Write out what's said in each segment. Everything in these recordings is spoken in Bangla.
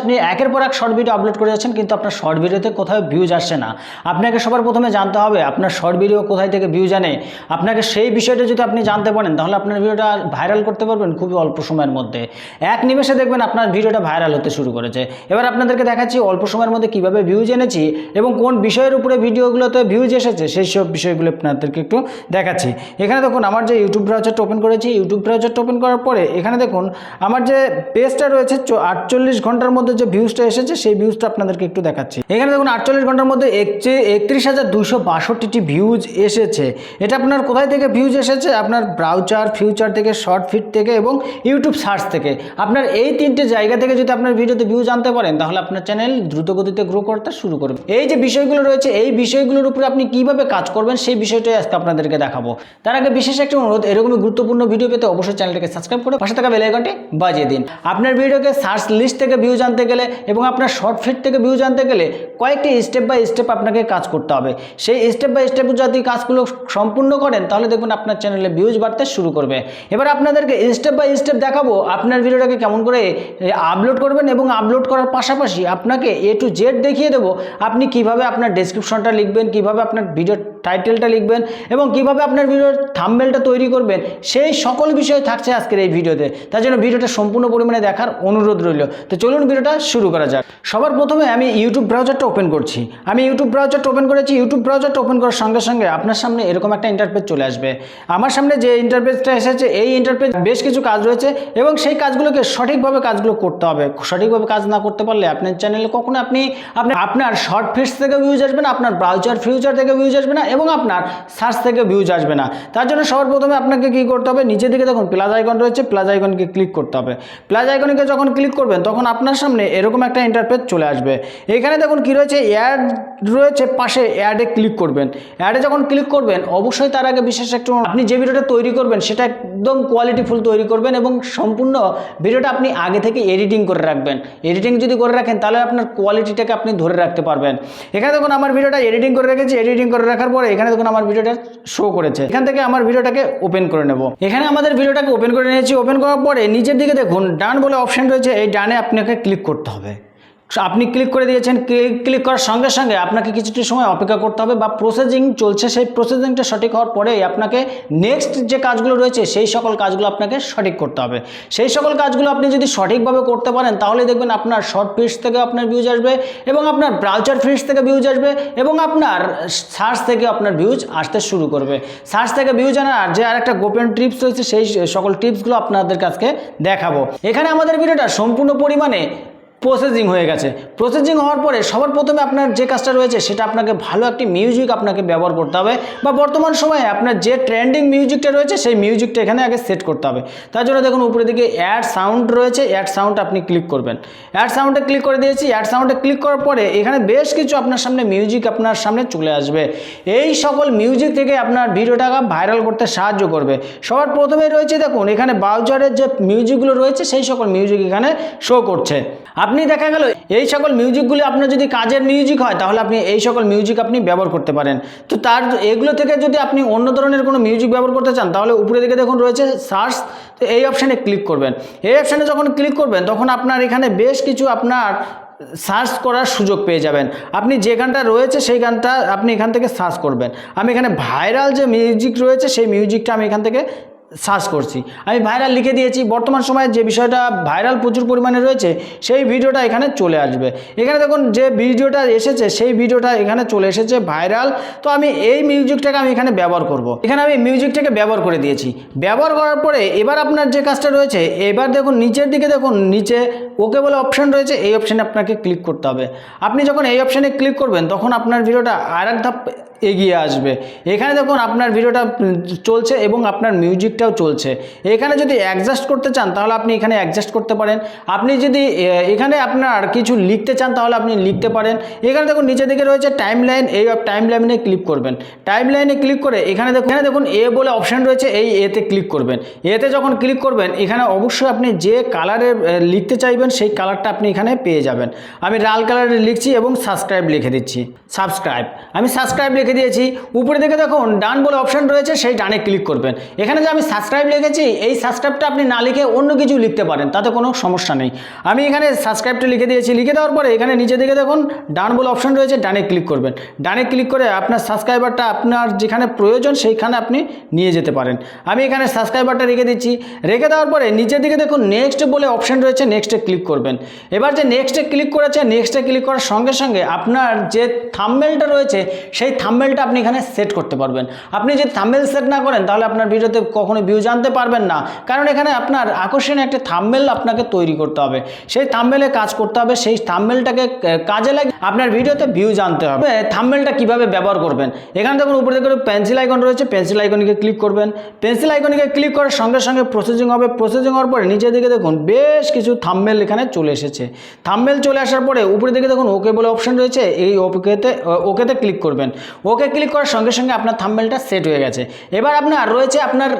আপনি একের পর এক শর্ট ভিডিও আপলোড করে যাচ্ছেন, কিন্তু আপনার শর্ট ভিডিওতে কোথাও ভিউজ আসছে না। আপনাকে সবার প্রথমে জানতে হবে, আপনার শর্ট ভিডিও কোথায় থেকে ভিউজ আনে। আপনাকে সেই বিষয়টা যদি আপনি জানতে পারেন, তাহলে আপনার ভিডিওটা ভাইরাল করতে পারবেন খুবই অল্প সময়ের মধ্যে। এক নিমেষে দেখবেন আপনার ভিডিওটা ভাইরাল হতে শুরু করেছে। এবার আপনাদেরকে দেখাচ্ছি অল্প সময়ের মধ্যে কীভাবে ভিউজ এনেছি এবং কোন বিষয়ের উপরে ভিডিওগুলোতে ভিউজ এসেছে, সেই সব বিষয়গুলো আপনাদেরকে একটু দেখাচ্ছি। এখানে দেখুন, আমার যে ইউটিউব ব্রাউজারটা ওপেন করেছি ইউটিউব ব্রাউজারটা ওপেন করার পরে এখানে দেখুন, আমার যে পেজটা রয়েছে আটচল্লিশ ঘণ্টার মধ্যে যে ভিউজটা এসেছে, সেই ভিউজটা আপনাদেরকে একটু দেখাচ্ছি। এখানে দেখুন, আটচল্লিশ ঘণ্টার মধ্যে একচে একত্রিশ হাজার দুশো বাষট্টিটি ভিউজ এসেছে। এটা আপনার কোথায় থেকে ভিউজ এসেছে? আপনার ব্রাউচার ফিউচার থেকে শর্ট ফিট থেকে এবং ইউটিউব সার্চ থেকে। আপনার এই তিনটে জায়গা থেকে যদি আপনার ভিডিওতে ভিউজ আনতে পারেন, তাহলে আপনার চ্যানেল দ্রুতগতিতে গ্রো করতে শুরু করবে। এই যে বিষয়গুলো রয়েছে, এই বিষয়গুলোর উপরে আপনি কীভাবে কাজ করবেন, সেই বিষয়টাই আজকে আপনাদেরকে দেখাবো। তার আগে বিশেষ একটা অনুরোধ, এরকমই গুরুত্বপূর্ণ ভিডিও পেতে অবশ্যই চ্যানেলটাকে সাবস্ক্রাইব করে পাশে থাকা বেল আইকনটি বাজিয়ে দিন। আপনার ভিডিওকে সার্চ লিস্ট থেকে ভিউজ আনতে গেলে এবং আপনার শর্ট ফিট থেকে ভিউজ আনতে গেলে কয়েকটি স্টেপ বাই স্টেপ আপনাকে কাজ করতে হবে। সেই স্টেপ বাই স্টেপ যদি কাজগুলো সম্পূর্ণ করেন, তাহলে দেখবেন আপনার চ্যানেলে ভিউজ বাড়তে শুরু করবে। এবার আপনাদেরকে স্টেপ বাই স্টেপ দেখাবো আপনার ভিডিওটাকে কেমন করে আপলোড করবেন এবং আপলোড করার পাশাপাশি আপনাকে এ টু জেড দেখিয়ে দেবো। আপনি কীভাবে আপনার ডেসক্রিপশনটা লিখবেন, কীভাবে আপনার ভিডিও টাইটেলটা লিখবেন এবং কীভাবে আপনার ভিডিওর থাম্বেলটা তৈরি করবেন, সেই সকল বিষয় থাকছে আজকের এই ভিডিওতে। তার জন্য ভিডিওটা সম্পূর্ণ পরিমাণে দেখার অনুরোধ রইল। তো চলুন ভিডিওটা শুরু করা যাক। সবার প্রথমে আমি ইউটিউব ব্রাউজারটা ওপেন করছি। আমি ইউটিউব ব্রাউজারটা ওপেন করেছি। ইউটিউব ব্রাউজারটা ওপেন করার সঙ্গে সঙ্গে আপনার সামনে এরকম একটা ইন্টারপেজ চলে আসবে। আমার সামনে যে ইন্টারপেজটা এসেছে, এই ইন্টারপেজ বেশ কিছু কাজ রয়েছে এবং সেই কাজগুলোকে সঠিকভাবে কাজগুলো করতে হবে। সঠিকভাবে কাজ না করতে পারলে আপনার চ্যানেলে কখনো আপনি আপনি, আপনার শর্ট ফিটস থেকে ভিউজ আসবে না, আপনার ব্রাউজার ফিউচার থেকে ভিউজ আসবে না এবং আপনার সার্চ থেকে ভিউজ আসবে না। তার জন্য সবার প্রথমে আপনাকে কী করতে হবে? নিচের দিকে দেখুন প্লাস আইকন রয়েছে প্লাস আইকনকে ক্লিক করতে হবে। প্লাস আইকনকে যখন ক্লিক করবেন, তখন আপনার সামনে এরকম একটা ইন্টারপেজ চলে আসবে। এখানে দেখুন কী রয়েছে অ্যাড রয়েছে, পাশে অ্যাডে ক্লিক করবেন। অ্যাডে যখন ক্লিক করবেন, অবশ্যই তার আগে বিশেষ একটু আপনি যে ভিডিওটা তৈরি করবেন, সেটা একদম কোয়ালিটিফুল তৈরি করবেন এবং সম্পূর্ণ ভিডিওটা আপনি আগে থেকে এডিটিং করে রাখবেন। এডিটিং যদি করে রাখেন, তাহলে আপনার কোয়ালিটিটাকে আপনি ধরে রাখতে পারবেন। এখানে দেখুন, আমার ভিডিওটা এডিটিং করে রেখেছি। এডিটিং করে রাখার পরে এখানে দেখুন আমার ভিডিওটা শো করেছে। এখান থেকে আমার ভিডিওটাকে ওপেন করে নেব। এখানে আমাদের ভিডিওটাকে ওপেন করে নিয়েছি। ওপেন করার পরে নিচের দিকে দেখুন ডান বলে অপশন রয়েছে। এই ডানে আপনাকে ক্লিক করতে হবে। আপনি ক্লিক করে দিয়েছেন ক্লিক ক্লিক করার সঙ্গে সঙ্গে আপনাকে কিছুটা সময় অপেক্ষা করতে হবে বা প্রসেসিং চলছে, সেই প্রসেসিংটা সঠিক হওয়ার পরেই আপনাকে নেক্সট যে কাজগুলো রয়েছে, সেই সকল কাজগুলো আপনাকে সঠিক করতে হবে। সেই সকল কাজগুলো আপনি যদি সঠিকভাবে করতে পারেন তাহলে দেখবেন আপনার শর্ট ফিটস থেকে আপনার ভিউজ আসবে এবং আপনার ব্রাউচার ফিটস থেকে ভিউজ আসবে এবং আপনার সার্চ থেকে আপনার ভিউজ আসতে শুরু করবে। সার্চ থেকে ভিউজ আনার যে আরেকটা গোপন টিপস রয়েছে, সেই সকল টিপসগুলো আপনাদের কাছকে দেখাবো। এখানে আমাদের ভিডিওটা সম্পূর্ণ পরিমাণে প্রসেসিং হয়ে গেছে। প্রসেসিং হওয়ার পরে সবার প্রথমে আপনার যে কাজটা রয়েছে, সেটা আপনাকে ভালো একটি মিউজিক আপনাকে ব্যবহার করতে হবে বা বর্তমান সময়ে আপনার যে ট্রেন্ডিং মিউজিকটা রয়েছে, সেই মিউজিকটা এখানে আগে সেট করতে হবে। তার জন্য দেখুন উপরে দিকে অ্যাড সাউন্ড রয়েছে অ্যাড সাউন্ড আপনি ক্লিক করবেন। অ্যাড সাউন্ডে ক্লিক করে দিয়েছি অ্যাড সাউন্ডে ক্লিক করার পরে এখানে বেশ কিছু আপনার সামনে মিউজিক আপনার সামনে চলে আসবে। এই সকল মিউজিক থেকে আপনার ভিডিওটা ভাইরাল করতে সাহায্য করবে। সবার প্রথমে রয়েছে দেখুন, এখানে ব্রাউজারের যে মিউজিকগুলো রয়েছে, সেই সকল মিউজিক এখানে শো করছে। আপনি দেখা গেল, এই সকল মিউজিকগুলি আপনার যদি কাজের মিউজিক হয়, তাহলে আপনি এই সকল মিউজিক আপনি ব্যবহার করতে পারেন। তো তার এগুলো থেকে যদি আপনি অন্য ধরনের কোনো মিউজিক ব্যবহার করতে চান, তাহলে উপরে দিকে দেখুন রয়েছে সার্চ তো এই অপশানে ক্লিক করবেন। এই অপশানে যখন ক্লিক করবেন, তখন আপনার এখানে বেশ কিছু আপনার সার্চ করার সুযোগ পেয়ে যাবেন। আপনি যে গানটা রয়েছে, সেই গানটা আপনি এখান থেকে সার্চ করবেন। আমি এখানে ভাইরাল যে মিউজিক রয়েছে, সেই মিউজিকটা আমি এখান থেকে সার্চ করছি। আমি ভাইরাল লিখে দিয়েছি। বর্তমান সময়ে যে বিষয়টা ভাইরাল প্রচুর পরিমাণে রয়েছে, সেই ভিডিওটা এখানে চলে আসবে। এখানে দেখুন, যে ভিডিওটা এসেছে, সেই ভিডিওটা এখানে চলে এসেছে ভাইরাল তো আমি এই মিউজিকটাকে আমি এখানে ব্যবহার করব। এখানে আমি মিউজিকটাকে ব্যবহার করে দিয়েছি। ব্যবহার করার পরে এবার আপনার যে কাজটা রয়েছে, এবার দেখুন, নিচের দিকে দেখুন, নিচে ওকে বলে অপশান রয়েছে। এই অপশানে আপনাকে ক্লিক করতে হবে। আপনি যখন এই অপশানে ক্লিক করবেন, তখন আপনার ভিডিওটা আর এক ধাপ এগিয়ে আসবে। এখানে দেখুন আপনার ভিডিওটা চলছে এবং আপনার মিউজিকটাও চলছে। এখানে যদি অ্যাডজাস্ট করতে চান, তাহলে আপনি এখানে অ্যাডজাস্ট করতে পারেন। আপনি যদি এখানে আপনার কিছু লিখতে চান, তাহলে আপনি লিখতে পারেন। এখানে দেখুন নিচে দিকে রয়েছে টাইম লাইন এই টাইম লাইনে ক্লিক করবেন। টাইম লাইনে ক্লিক করে এখানে দেখুন এখানে দেখুন এ বলে অপশান রয়েছে, এই এতে ক্লিক করবেন। এতে যখন ক্লিক করবেন, এখানে অবশ্যই আপনি যে কালারের লিখতে চাইবেন, সেই কালারটা আপনি এখানে পেয়ে যাবেন। আমি লাল কালারে লিখছি এবং সাবস্ক্রাইব লিখে দিচ্ছি। সাবস্ক্রাইব আমি সাবস্ক্রাইব লিখে রেখে দিয়েছি। উপরে দিকে দেখুন, ডান বলে অপশন রয়েছে, সেই ডানে ক্লিক করবেন। এখানে যে আমি সাবস্ক্রাইব লিখেছি, এই সাবস্ক্রাইবটা আপনি না লিখে অন্য কিছু লিখতে পারেন, তাতে কোনো সমস্যা নেই। আমি এখানে সাবস্ক্রাইবটা লিখে দিয়েছি, লিখে দেওয়ার পরে এখানে নিচে দিকে দেখুন, ডান বলে অপশন রয়েছে, ডানে ক্লিক করবেন। ডানে ক্লিক করে আপনার সাবস্ক্রাইবারটা আপনার যেখানে প্রয়োজন, সেইখানে আপনি নিয়ে যেতে পারেন। আমি এখানে সাবস্ক্রাইবারটা রেখে দিচ্ছি। রেখে দেওয়ার পরে নিচের দিকে দেখুন নেক্সট বলে অপশন রয়েছে নেক্সটে ক্লিক করবেন। এবার যে নেক্সটে ক্লিক করেছে নেক্সটে ক্লিক করার সঙ্গে সঙ্গে আপনার যে থাম্বেলটা রয়েছে, সেই থাম্বেলটা আপনি এখানে সেট করতে পারবেন। আপনি যদি থাম্বেল সেট না করেন, তাহলে আপনার ভিডিওতে কখনো ভিউ জানতে পারবেন না। কারণ এখানে আপনার আকর্ষণীয় একটা থাম্বেল আপনাকে তৈরি করতে হবে। সেই থাম্বেলে কাজ করতে হবে, সেই থাম্বেলটাকে কাজে লাগে আপনার ভিডিওতে ভিউ জানতে হবে। থাম্বেলটা কীভাবে ব্যবহার করবেন? এখানে দেখুন উপরে দেখুন পেন্সিল আইকন রয়েছে পেন্সিল আইকনিকে ক্লিক করবেন। পেন্সিল আইকনিকে ক্লিক করার সঙ্গে সঙ্গে প্রসেসিং হবে। প্রসেসিং হওয়ার পরে নিচের দিকে দেখুন বেশ কিছু থাম্বেল এখানে চলে এসেছে। থাম্বেল চলে আসার পরে উপরে দিকে দেখুন ওকে বলে অপশন রয়েছে। এই ওকেতে ওকেতে ক্লিক করবেন। ওকে ক্লিক করার সঙ্গে সঙ্গে আপনার থাম্বেলটা সেট হয়ে গেছে। এবার আপনার রয়েছে আপনার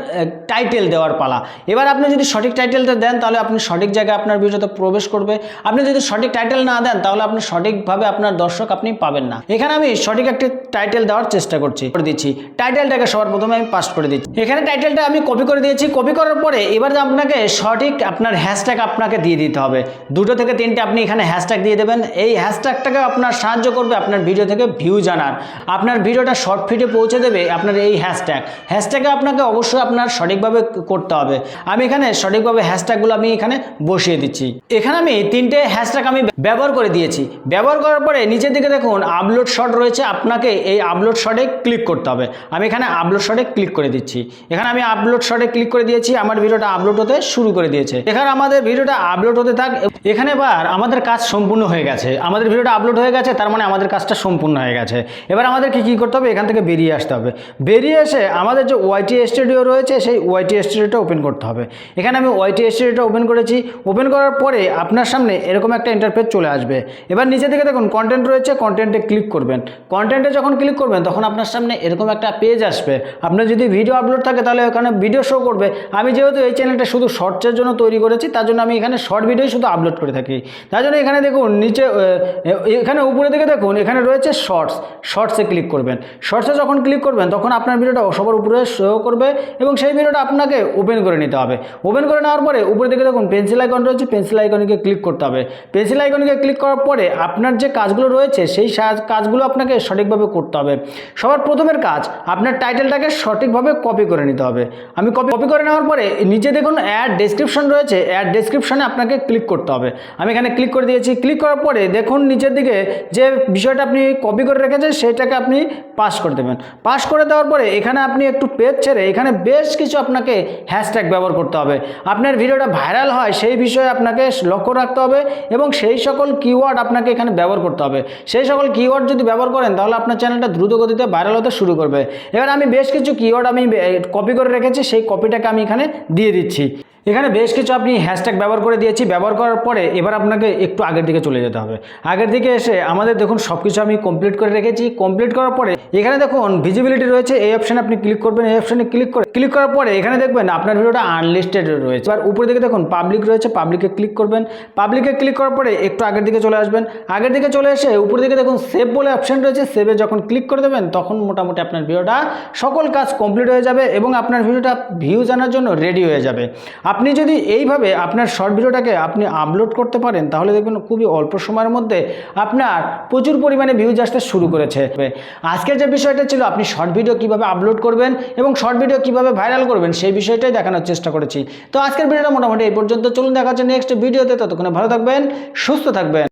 টাইটেল দেওয়ার পালা। এবার আপনি যদি সঠিক টাইটেলটা দেন, তাহলে আপনি সঠিক জায়গায় আপনার ভিডিওতে প্রবেশ করবে। আপনি যদি সঠিক টাইটেল না দেন, তাহলে আপনি সঠিকভাবে আপনার দর্শক আপনি পাবেন না। এখানে আমি সঠিক একটি টাইটেল দেওয়ার চেষ্টা করছি, করে দিচ্ছি। টাইটেলটাকে সবার প্রথমে আমি পাস করে দিচ্ছি। এখানে টাইটেলটা আমি কপি করে দিয়েছি। কপি করার পরে এবার আপনাকে সঠিক আপনার হ্যাশট্যাগ আপনাকে দিয়ে দিতে হবে। দুটো থেকে তিনটে আপনি এখানে হ্যাশট্যাগ দিয়ে দেবেন। এই হ্যাশট্যাগটাকে আপনার সাহায্য করবে আপনার ভিডিও থেকে ভিউ জানার। আপনার ভিডিওটা শর্ট ফিটে পৌঁছে দেবে আপনার এই হ্যাশট্যাগ হ্যাশট্যাগে আপনাকে অবশ্যই আপনার সঠিকভাবে করতে হবে। আমি এখানে সঠিকভাবে হ্যাশট্যাগুলো আমি এখানে বসিয়ে দিচ্ছি। এখানে আমি তিনটে হ্যাশট্যাগ আমি ব্যবহার করে দিয়েছি। ব্যবহার করার পরে নিচের দিকে দেখুন আপলোড শট রয়েছে, আপনাকে এই আপলোড শটে ক্লিক করতে হবে। আমি এখানে আপলোড শটে ক্লিক করে দিচ্ছি। এখানে আমি আপলোড শটে ক্লিক করে দিয়েছি, আমার ভিডিওটা আপলোড হতে শুরু করে দিয়েছে। এখানে আমাদের ভিডিওটা আপলোড হতে থাক, এখানে এবার আমাদের কাজ সম্পূর্ণ হয়ে গেছে। আমাদের ভিডিওটা আপলোড হয়ে গেছে, তার মানে আমাদের কাজটা সম্পূর্ণ হয়ে গেছে। এবার আমাদের কী করতে হবে? এখান থেকে বেরিয়ে আসতে হবে। বেরিয়ে এসে আমাদের যে ওয়াইটি স্টুডিও রয়েছে, সেই ওয়াইটি স্টুডিওটা ওপেন করতে হবে। এখানে আমি ওয়াইটি স্টুডিওটা ওপেন করেছি। ওপেন করার পরে আপনার সামনে এরকম একটা ইন্টারফেস চলে আসবে। এবার নিচে থেকে দেখুন কন্টেন্ট রয়েছে কন্টেন্টে ক্লিক করবেন। কন্টেন্টে যখন ক্লিক করবেন, তখন আপনার সামনে এরকম একটা পেজ আসবে। আপনার যদি ভিডিও আপলোড থাকে, তাহলে ওখানে ভিডিও শো করবে। আমি যেহেতু এই চ্যানেলটা শুধু শর্টসের জন্য তৈরি করেছি, তার জন্য আমি এখানে শর্ট ভিডিও শুধু আপলোড করে থাকি। তার জন্য এখানে দেখুন, নিচে এখানে উপরে দিকে দেখুন, এখানে রয়েছে শর্টস শর্টসে ক্লিক করবেন। শর্টসে যখন ক্লিক করবেন, তখন আপনার ভিডিওটা সবার উপরে শো করবে এবং সেই ভিডিওটা আপনাকে ওপেন করে নিতে হবে। ওপেন করে নেওয়ার পরে উপরে দিকে দেখুন পেন্সিল আইকন রয়েছে পেন্সিল আইকনকে ক্লিক করতে হবে। পেন্সিল আইকনকে ক্লিক করার পরে আপনার যে কাজগুলো রয়েছে, সেই কাজগুলো আপনাকে সঠিকভাবে করতে হবে। সবার প্রথমের কাজ, আপনার টাইটেলটাকে সঠিকভাবে কপি করে নিতে হবে। আমি কপি কপি করে নেওয়ার পরে নিচে দেখুন অ্যাড ডেসক্রিপশন রয়েছে অ্যাড ডেসক্রিপশনে আপনাকে ক্লিক করতে হবে। আমি এখানে ক্লিক করে দিয়েছি। ক্লিক করার পরে দেখুন নিচের দিকে যে বিষয়টা আপনি কপি করে রেখেছেন, সেটাকে আপনি পাস করে দেবেন। পাস করে দেওয়ার পরে এখানে আপনি একটু পেজ ছেড়ে এখানে বেশ কিছু আপনাকে হ্যাশট্যাগ ব্যবহার করতে হবে। আপনার ভিডিওটা ভাইরাল হয় সেই বিষয়ে আপনাকে লক্ষ্য রাখতে হবে এবং সেই সকল কিওয়ার্ড আপনাকে এখানে ব্যবহার করতে হবে। সেই সকল কিওয়ার্ড যদি ব্যবহার করেন তাহলে আপনার চ্যানেলটা দ্রুত গতিতে ভাইরাল হতে শুরু করবে। এবার আমি বেশ কিছু কিওয়ার্ড আমি কপি করে রেখেছি, সেই কপিটাকে আমি এখানে দিয়ে দিচ্ছি। এখানে বেশ কিছু আপনি হ্যাশট্যাগ ব্যবহার করে দিয়েছি। ব্যবহার করার পরে এবার আপনাকে একটু আগের দিকে চলে যেতে হবে। আগের দিকে এসে আমাদের দেখুন সব কিছু আমি কমপ্লিট করে রেখেছি। কমপ্লিট করার পরে এখানে দেখুন ভিজিবিলিটি রয়েছে। এই অপশানে আপনি ক্লিক করবেন। এই অপশানে ক্লিক করে ক্লিক করার পরে এখানে দেখবেন আপনার ভিডিওটা আনলিস্টেড রয়েছে। এবার উপরে দিকে দেখুন পাবলিক রয়েছে। পাবলিকে ক্লিক করবেন। পাবলিকে ক্লিক করার পরে একটু আগের দিকে চলে আসবেন। আগের দিকে চলে এসে উপরে দিকে দেখুন সেভ বলে অপশান রয়েছে। সেভে যখন ক্লিক করে দেবেন তখন মোটামুটি আপনার ভিডিওটা সকল কাজ কমপ্লিট হয়ে যাবে এবং আপনার ভিডিওটা ভিউ জানার জন্য রেডি হয়ে যাবে। আপনি যদি এইভাবে আপনার শর্ট ভিডিওটাকে আপনি আপলোড করতে পারেন, তাহলে দেখবেন খুবই অল্প সময়ের মধ্যে আপনার প্রচুর পরিমাণে ভিউজ আসতে শুরু করেছে। আজকের যে বিষয়টা ছিল, আপনি শর্ট ভিডিও কীভাবে আপলোড করবেন এবং শর্ট ভিডিও কীভাবে ভাইরাল করবেন, সেই বিষয়টাই দেখানোর চেষ্টা করেছি। তো আজকের ভিডিওটা মোটামুটি এই পর্যন্ত। চলুন দেখা যাচ্ছে নেক্সট ভিডিওতে ততক্ষণে ভালো থাকবেন, সুস্থ থাকবেন।